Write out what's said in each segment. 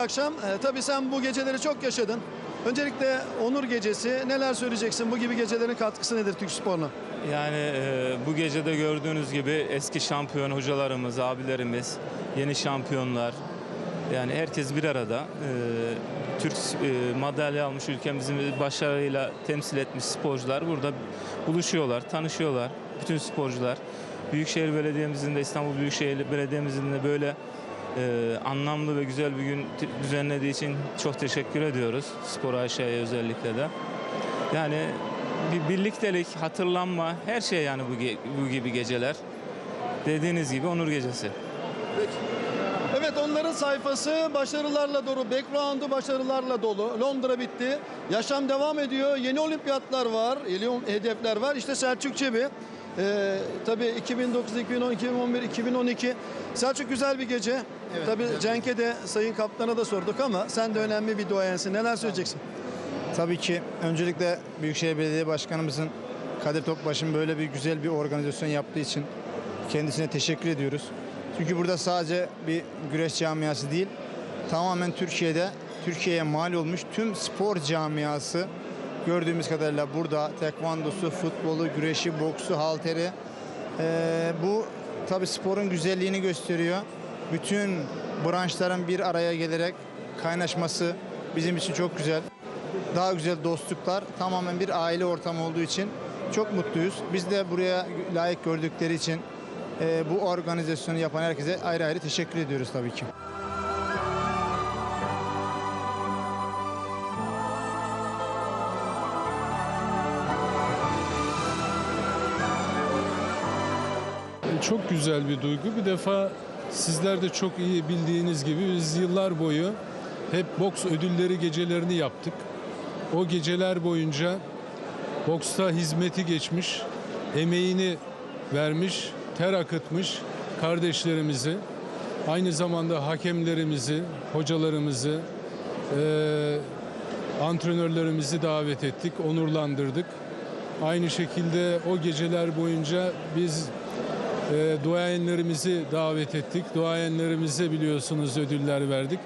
akşam. E, tabii sen bu geceleri çok yaşadın. Öncelikle Onur Gecesi neler söyleyeceksin? Bu gibi gecelerin katkısı nedir Türk sporuna? Yani e, bu gecede gördüğünüz gibi eski şampiyon hocalarımız, abilerimiz, yeni şampiyonlar. Yani herkes bir arada. E, Türk e, madalya almış ülkemizin başarıyla temsil etmiş sporcular burada buluşuyorlar, tanışıyorlar. Bütün sporcular. Büyükşehir Belediye'mizin de İstanbul Büyükşehir Belediye'mizin de böyle e, anlamlı ve güzel bir gün düzenlediği için çok teşekkür ediyoruz. Spor Ayşe'ye özellikle de. Yani bir birliktelik, hatırlanma, her şey yani bu, ge- bu gibi geceler. Dediğiniz gibi onur gecesi. Evet onların sayfası başarılarla dolu. Background'u başarılarla dolu. Londra bitti. Yaşam devam ediyor. Yeni olimpiyatlar var. Yeni hedefler var. İşte Selçuk Çebi. Ee, tabii 2009, 2010, 2011, 2012. Selçuk güzel bir gece. tabii Cenk'e de Sayın Kaptan'a da sorduk ama sen de önemli bir duayensin. Neler söyleyeceksin? Tabii ki öncelikle Büyükşehir Belediye Başkanımızın Kadir Topbaş'ın böyle bir güzel bir organizasyon yaptığı için kendisine teşekkür ediyoruz. Çünkü burada sadece bir güreş camiası değil, tamamen Türkiye'de Türkiye'ye mal olmuş tüm spor camiası gördüğümüz kadarıyla burada tekvandosu, futbolu, güreşi, boksu, halteri ee, bu tabii sporun güzelliğini gösteriyor. Bütün branşların bir araya gelerek kaynaşması bizim için çok güzel. Daha güzel dostluklar, tamamen bir aile ortamı olduğu için çok mutluyuz. Biz de buraya layık gördükleri için e, bu organizasyonu yapan herkese ayrı ayrı teşekkür ediyoruz tabii ki. Çok güzel bir duygu. Bir defa sizler de çok iyi bildiğiniz gibi biz yıllar boyu hep boks ödülleri gecelerini yaptık. O geceler boyunca boksta hizmeti geçmiş, emeğini vermiş, ter akıtmış kardeşlerimizi, aynı zamanda hakemlerimizi, hocalarımızı, eee, antrenörlerimizi davet ettik, onurlandırdık. Aynı şekilde o geceler boyunca biz e, duayenlerimizi davet ettik. Duayenlerimize biliyorsunuz ödüller verdik.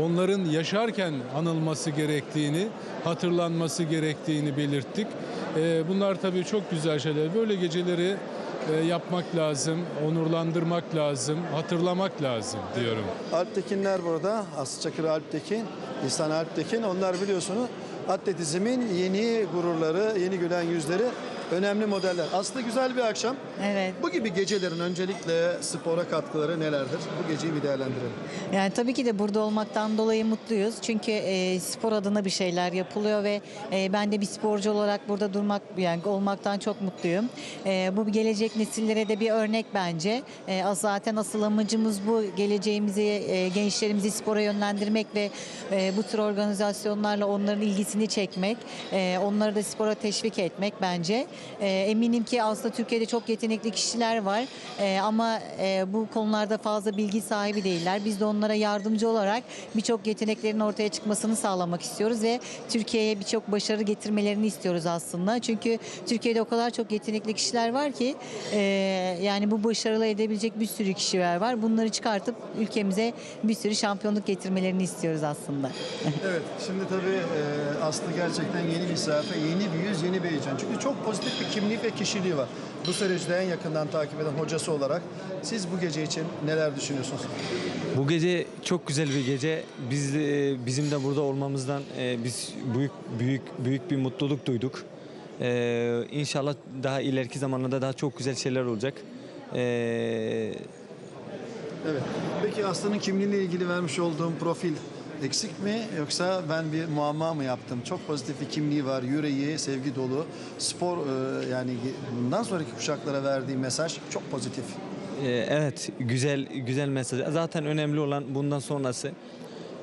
Onların yaşarken anılması gerektiğini, hatırlanması gerektiğini belirttik. E, bunlar tabii çok güzel şeyler. Böyle geceleri e, yapmak lazım, onurlandırmak lazım, hatırlamak lazım diyorum. Alptekinler burada. Aslı Çakır Alptekin, İhsan Alptekin. Onlar biliyorsunuz atletizmin yeni gururları, yeni gülen yüzleri, önemli modeller. Aslında güzel bir akşam. Evet. Bu gibi gecelerin öncelikle spora katkıları nelerdir? Bu geceyi bir değerlendirelim. Yani tabii ki de burada olmaktan dolayı mutluyuz. Çünkü e, spor adına bir şeyler yapılıyor ve e, ben de bir sporcu olarak burada durmak yani olmaktan çok mutluyum. E, bu gelecek nesillere de bir örnek bence. E, zaten asıl amacımız bu geleceğimizi, e, gençlerimizi spora yönlendirmek ve e, bu tür organizasyonlarla onların ilgisini çekmek, e, onları da spora teşvik etmek bence. E, eminim ki aslında Türkiye'de çok yetenekli kişiler var E, ama e, bu konularda fazla bilgi sahibi değiller. Biz de onlara yardımcı olarak birçok yeteneklerin ortaya çıkmasını sağlamak istiyoruz ve Türkiye'ye birçok başarı getirmelerini istiyoruz aslında. Çünkü Türkiye'de o kadar çok yetenekli kişiler var ki e, yani bu başarılı edebilecek bir sürü kişiler var. Bunları çıkartıp ülkemize bir sürü şampiyonluk getirmelerini istiyoruz aslında. Evet, şimdi tabii e, Aslı gerçekten yeni bir sayfa, yeni bir yüz, yeni bir heyecan. Çünkü çok pozitif bir kimlik ve kişiliği var. Bu süreçte en yakından takip eden hocası olarak siz bu gece için neler düşünüyorsunuz? Bu gece çok güzel bir gece. Biz e, bizim de burada olmamızdan e, biz büyük büyük büyük bir mutluluk duyduk. E, inşallah daha ileriki zamanlarda daha çok güzel şeyler olacak. E, Evet. Peki Aslı'nın kimliğiyle ilgili vermiş olduğum profil eksik mi yoksa ben bir muamma mı yaptım? Çok pozitif bir kimliği var, yüreği, sevgi dolu. Spor e, yani bundan sonraki kuşaklara verdiği mesaj çok pozitif. e, evet güzel güzel mesaj. Zaten önemli olan bundan sonrası.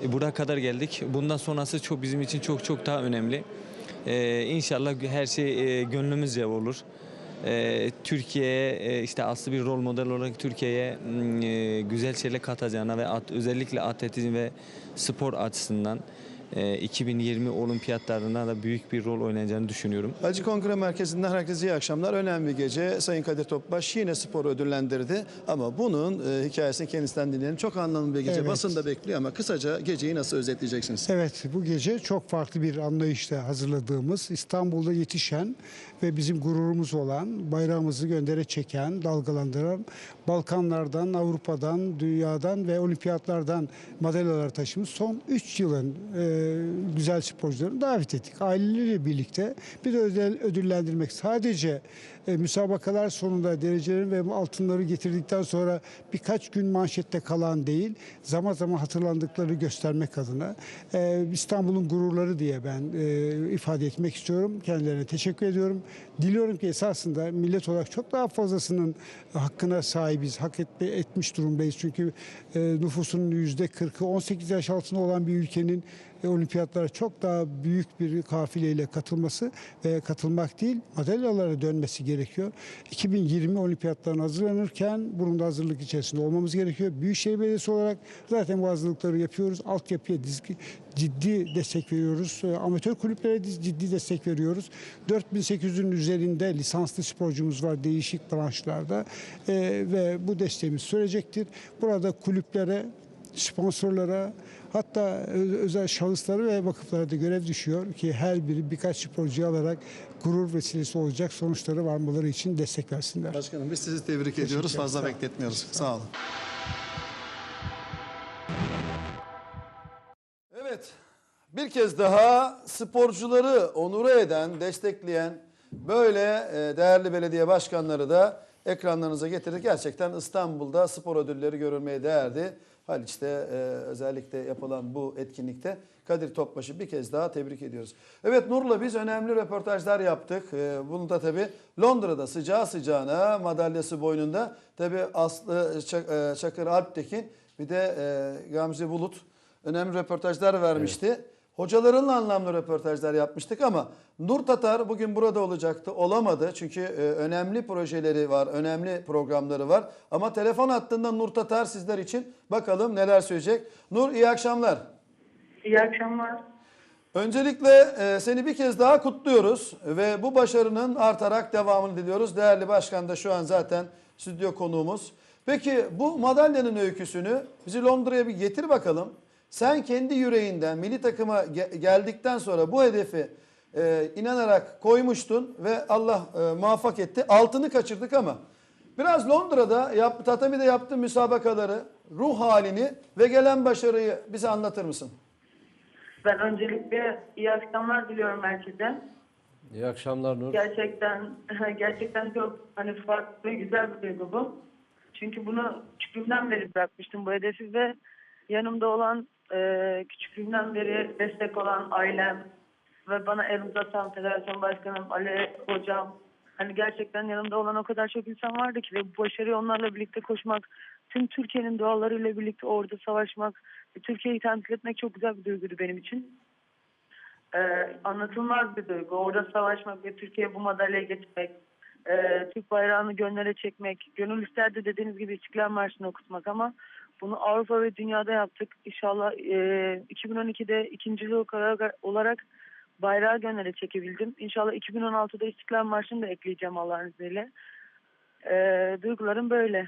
E, buraya kadar geldik. Bundan sonrası çok bizim için çok çok daha önemli. E, inşallah her şey e, gönlümüzce olur. E, Türkiye'ye işte aslı bir rol model olarak Türkiye'ye mm, e, güzel şeyler katacağına ve özellikle atletizm ve spor açısından 2020 olimpiyatlarında da büyük bir rol oynayacağını düşünüyorum. Hacı Kongre Merkezi'nden herkese iyi akşamlar. Önemli bir gece. Sayın Kadir Topbaş yine spor ödüllendirdi. Ama bunun e, hikayesini kendisinden dinleyelim. Çok anlamlı bir gece. Evet. Basın da bekliyor ama kısaca geceyi nasıl özetleyeceksiniz? Evet bu gece çok farklı bir anlayışla hazırladığımız İstanbul'da yetişen ve bizim gururumuz olan bayrağımızı göndere çeken, dalgalandıran Balkanlardan, Avrupa'dan, dünyadan ve olimpiyatlardan madalyalar taşımış son 3 yılın e, güzel sporcularını davet ettik. Aileleriyle birlikte bir de ödül, ödüllendirmek sadece e, müsabakalar sonunda derecelerin ve altınları getirdikten sonra birkaç gün manşette kalan değil, zaman zaman hatırlandıkları göstermek adına e, İstanbul'un gururları diye ben e, ifade etmek istiyorum. Kendilerine teşekkür ediyorum. Diliyorum ki esasında millet olarak çok daha fazlasının hakkına sahibiz, hak etme, etmiş durumdayız. Çünkü e, nüfusunun yüzde 40'ı 18 yaş altında olan bir ülkenin olimpiyatlara çok daha büyük bir kafileyle katılması ve katılmak değil madalyalara dönmesi gerekiyor. 2020 olimpiyatlarına hazırlanırken bunun da hazırlık içerisinde olmamız gerekiyor. Büyükşehir Belediyesi olarak zaten bu hazırlıkları yapıyoruz. Altyapıya ciddi destek veriyoruz. E, Amatör kulüplere ciddi destek veriyoruz. 4800'ün üzerinde lisanslı sporcumuz var değişik branşlarda E, ve bu desteğimiz sürecektir. Burada kulüplere, sponsorlara hatta özel şahıslara ve vakıflara da görev düşüyor ki her biri birkaç sporcuyu alarak gurur vesilesi olacak sonuçları varmaları için destek versinler. Başkanım biz sizi tebrik ediyoruz. Fazla Sağ olun. bekletmiyoruz. Sağ olun. Evet. Bir kez daha sporcuları onuru eden, destekleyen böyle e, değerli belediye başkanları da ekranlarınıza getirdik. Gerçekten İstanbul'da spor ödülleri görülmeye değerdi. Haliç'te e, özellikle yapılan bu etkinlikte Kadir Topbaş'ı bir kez daha tebrik ediyoruz. Evet Nur'la biz önemli röportajlar yaptık. E, bunu da tabii Londra'da sıcağı sıcağına madalyası boynunda tabii Aslı Çak- e, Çakır Alptekin bir de e, Gamze Bulut önemli röportajlar vermişti. Hocalarınla anlamlı röportajlar yapmıştık ama Nur Tatar bugün burada olacaktı. Olamadı çünkü e, önemli projeleri var, önemli programları var. Ama telefon hattında Nur Tatar sizler için bakalım neler söyleyecek. Nur iyi akşamlar. İyi akşamlar. Öncelikle e, seni bir kez daha kutluyoruz ve bu başarının artarak devamını diliyoruz. Değerli başkan da şu an zaten stüdyo konuğumuz. Peki bu madalyanın öyküsünü bizi Londra'ya bir getir bakalım. Sen kendi yüreğinden milli takıma ge- geldikten sonra bu hedefi e, inanarak koymuştun ve Allah e, muvaffak etti. Altını kaçırdık ama biraz Londra'da yap, Tatami'de yaptığın müsabakaları, ruh halini ve gelen başarıyı bize anlatır mısın? Ben öncelikle iyi akşamlar diliyorum herkese. İyi akşamlar Nur. Gerçekten gerçekten çok hani farklı güzel bir duygu bu. Çünkü bunu küçüklüğümden beri bırakmıştım bu hedefi ve yanımda olan e, küçüklüğümden beri destek olan ailem ve bana el uzatan federasyon başkanım Ali hocam hani gerçekten yanımda olan o kadar çok insan vardı ki ve bu başarıyı onlarla birlikte koşmak tüm Türkiye'nin dualarıyla birlikte orada savaşmak Türkiye'yi temsil etmek çok güzel bir duyguydu benim için. Ee, anlatılmaz bir duygu. Orada savaşmak ve Türkiye'ye bu madalyayı getirmek, e, Türk bayrağını gönlere çekmek, gönül isterdi dediğiniz gibi İstiklal Marşı'nı okutmak ama bunu Avrupa ve dünyada yaptık. İnşallah e, 2012'de ikinciliği olarak, olarak bayrağı gönlere çekebildim. İnşallah 2016'da İstiklal Marşı'nı da ekleyeceğim Allah'ın izniyle. E, duygularım böyle.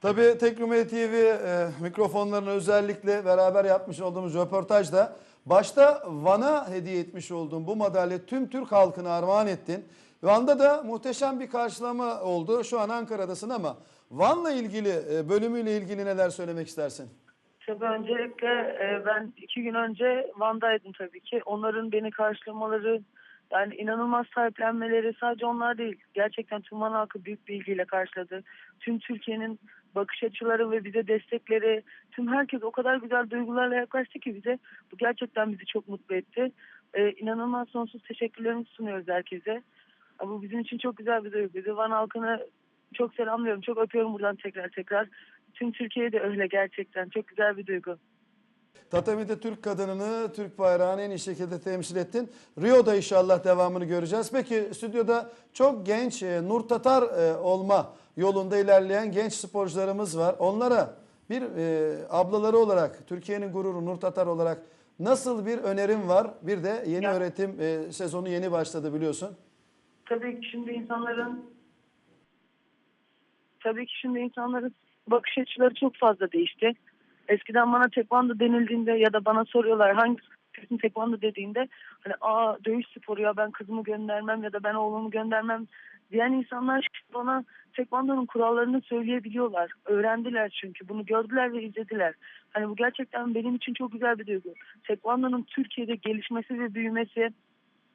Tabii Teknomedi TV e, mikrofonlarını özellikle beraber yapmış olduğumuz röportajda başta Van'a hediye etmiş olduğum bu madalya tüm Türk halkına armağan ettin. Van'da da muhteşem bir karşılama oldu. Şu an Ankara'dasın ama Van'la ilgili e, bölümüyle ilgili neler söylemek istersin? Tabii öncelikle e, ben iki gün önce Van'daydım tabii ki. Onların beni karşılamaları, yani inanılmaz sahiplenmeleri sadece onlar değil. Gerçekten tüm Van halkı büyük bir ilgiyle karşıladı. Tüm Türkiye'nin bakış açıları ve bize destekleri, tüm herkes o kadar güzel duygularla yaklaştı ki bize. Bu gerçekten bizi çok mutlu etti. E, inanılmaz sonsuz teşekkürlerimizi sunuyoruz herkese. Bu bizim için çok güzel bir duyguydu. Van halkını çok selamlıyorum, çok öpüyorum buradan tekrar tekrar. Tüm Türkiye de öyle gerçekten. Çok güzel bir duygu. Tatami'de Türk kadınını, Türk bayrağını en iyi şekilde temsil ettin. Rio'da inşallah devamını göreceğiz. Peki stüdyoda çok genç e, Nur Tatar e, olma yolunda ilerleyen genç sporcularımız var. Onlara bir e, ablaları olarak, Türkiye'nin gururu Nur Tatar olarak Nasıl bir önerim var? Bir de yeni Ya. öğretim e, sezonu yeni başladı biliyorsun. Tabii ki şimdi insanların tabii ki şimdi insanların bakış açıları çok fazla değişti. Eskiden bana tekvando denildiğinde ya da bana soruyorlar hangi kesin tekvando dediğinde hani aa dövüş sporu ya ben kızımı göndermem ya da ben oğlumu göndermem diyen insanlar bana tekvandonun kurallarını söyleyebiliyorlar. Öğrendiler çünkü bunu gördüler ve izlediler. Hani bu gerçekten benim için çok güzel bir duygu. Tekvandonun Türkiye'de gelişmesi ve büyümesi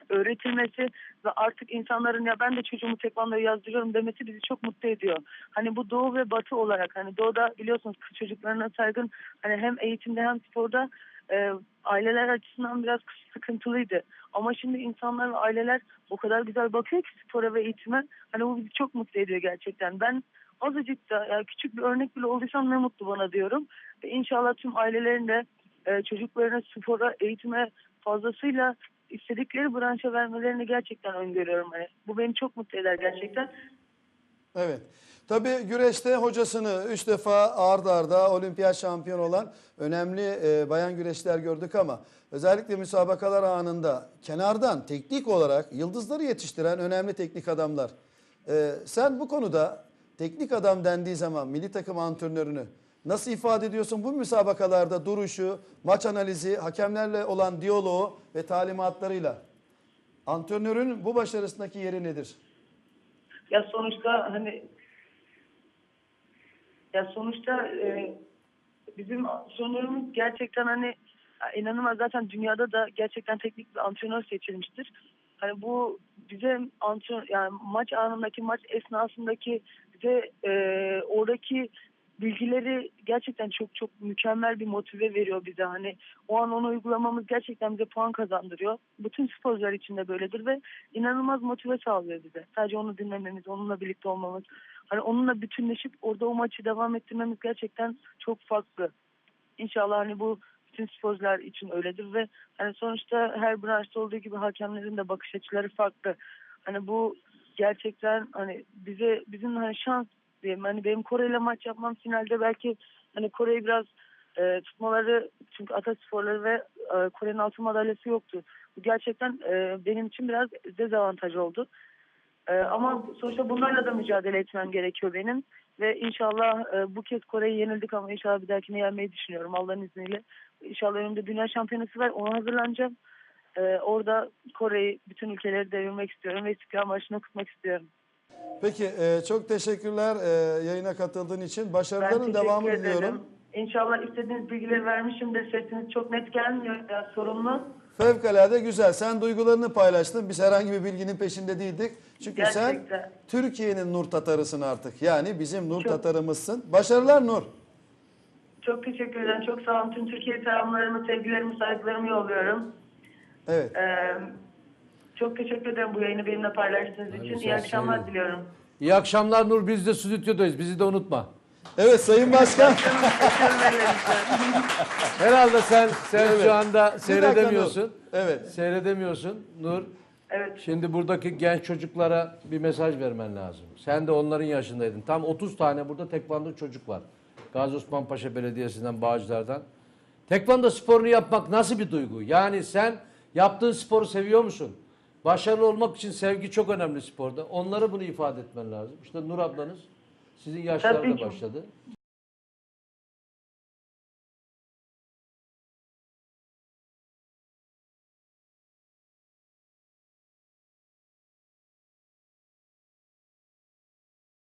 öğretilmesi ve artık insanların ya ben de çocuğumu tekvandoya yazdırıyorum demesi bizi çok mutlu ediyor. Hani bu doğu ve batı olarak hani doğuda biliyorsunuz kız çocuklarına saygın hani hem eğitimde hem sporda e, aileler açısından biraz sıkıntılıydı. Ama şimdi insanlar ve aileler o kadar güzel bakıyor ki spora ve eğitime. Hani bu bizi çok mutlu ediyor gerçekten. Ben azıcık da yani küçük bir örnek bile olduysam ne mutlu bana diyorum. Ve inşallah tüm ailelerin de e, çocuklarına spora, eğitime fazlasıyla istedikleri branşa vermelerini gerçekten öngörüyorum. Hani bu beni çok mutlu eder gerçekten. Evet. Tabii güreşte hocasını 3 defa ard arda olimpiyat şampiyonu olan önemli e, bayan güreşler gördük ama özellikle müsabakalar anında kenardan teknik olarak yıldızları yetiştiren önemli teknik adamlar. E, sen bu konuda teknik adam dendiği zaman milli takım antrenörünü nasıl ifade ediyorsun? Bu müsabakalarda duruşu, maç analizi, hakemlerle olan diyaloğu ve talimatlarıyla antrenörün bu başarısındaki yeri nedir? Ya sonuçta hani ya sonuçta e, bizim antrenörümüz gerçekten hani inanılmaz zaten dünyada da gerçekten teknik bir antrenör seçilmiştir. Hani bu bize antrenör yani maç anındaki maç esnasındaki bize e, oradaki bilgileri gerçekten çok çok mükemmel bir motive veriyor bize. Hani o an onu uygulamamız gerçekten bize puan kazandırıyor. Bütün sporcular için de böyledir ve inanılmaz motive sağlıyor bize. Sadece onu dinlememiz, onunla birlikte olmamız, hani onunla bütünleşip orada o maçı devam ettirmemiz gerçekten çok farklı. İnşallah hani bu bütün sporcular için öyledir ve hani sonuçta her branşta olduğu gibi hakemlerin de bakış açıları farklı. Hani bu gerçekten hani bize bizim hani şans diyeyim. Hani benim Kore ile maç yapmam finalde belki hani Kore'yi biraz e, tutmaları çünkü atasporları ve e, Kore'nin altın madalyası yoktu. Bu gerçekten e, benim için biraz dezavantaj oldu. E, ama sonuçta bunlarla da mücadele etmem gerekiyor benim. Ve inşallah e, bu kez Kore'yi yenildik ama inşallah bir dahakine yenmeyi düşünüyorum Allah'ın izniyle. İnşallah önümde dünya şampiyonası var ona hazırlanacağım. E, orada Kore'yi bütün ülkeleri devirmek istiyorum ve İstiklal Marşı'nı okutmak istiyorum. Peki e, çok teşekkürler e, yayına katıldığın için. Başarıların teşekkür devamı ederim. diliyorum. İnşallah istediğiniz bilgileri vermişimdir. Sesiniz çok net gelmiyor ya sorunlu. Fevkalade güzel. Sen duygularını paylaştın. Biz herhangi bir bilginin peşinde değildik. Çünkü sen Gerçekten. Türkiye'nin Nur Tatarısın artık. Yani bizim Nur Çok- Tatarımızsın. Başarılar Nur. Çok teşekkür ederim. Çok sağ olun. Tüm Türkiye selamlarımı, sevgilerimi, saygılarımı yolluyorum. Evet. Ee, çok teşekkür ederim bu yayını benimle paylaştığınız için. İyi akşamlar diliyorum. İyi akşamlar Nur. Biz de stüdyodayız. Bizi de unutma. Evet Sayın Başkan. Herhalde sen sen Evet. şu anda Bir dakika seyredemiyorsun. Nur. Evet. Seyredemiyorsun Nur. evet. Şimdi buradaki genç çocuklara bir mesaj vermen lazım. Sen de onların yaşındaydın. Tam 30 tane burada tekvando çocuk var. Gazi Osman Paşa Belediyesi'nden, Bağcılar'dan. Tekvando sporunu yapmak nasıl bir duygu? Yani sen yaptığın sporu seviyor musun? Başarılı olmak için sevgi çok önemli sporda. Onlara bunu ifade etmen lazım. İşte Nur ablanız sizin yaşlarda başladı.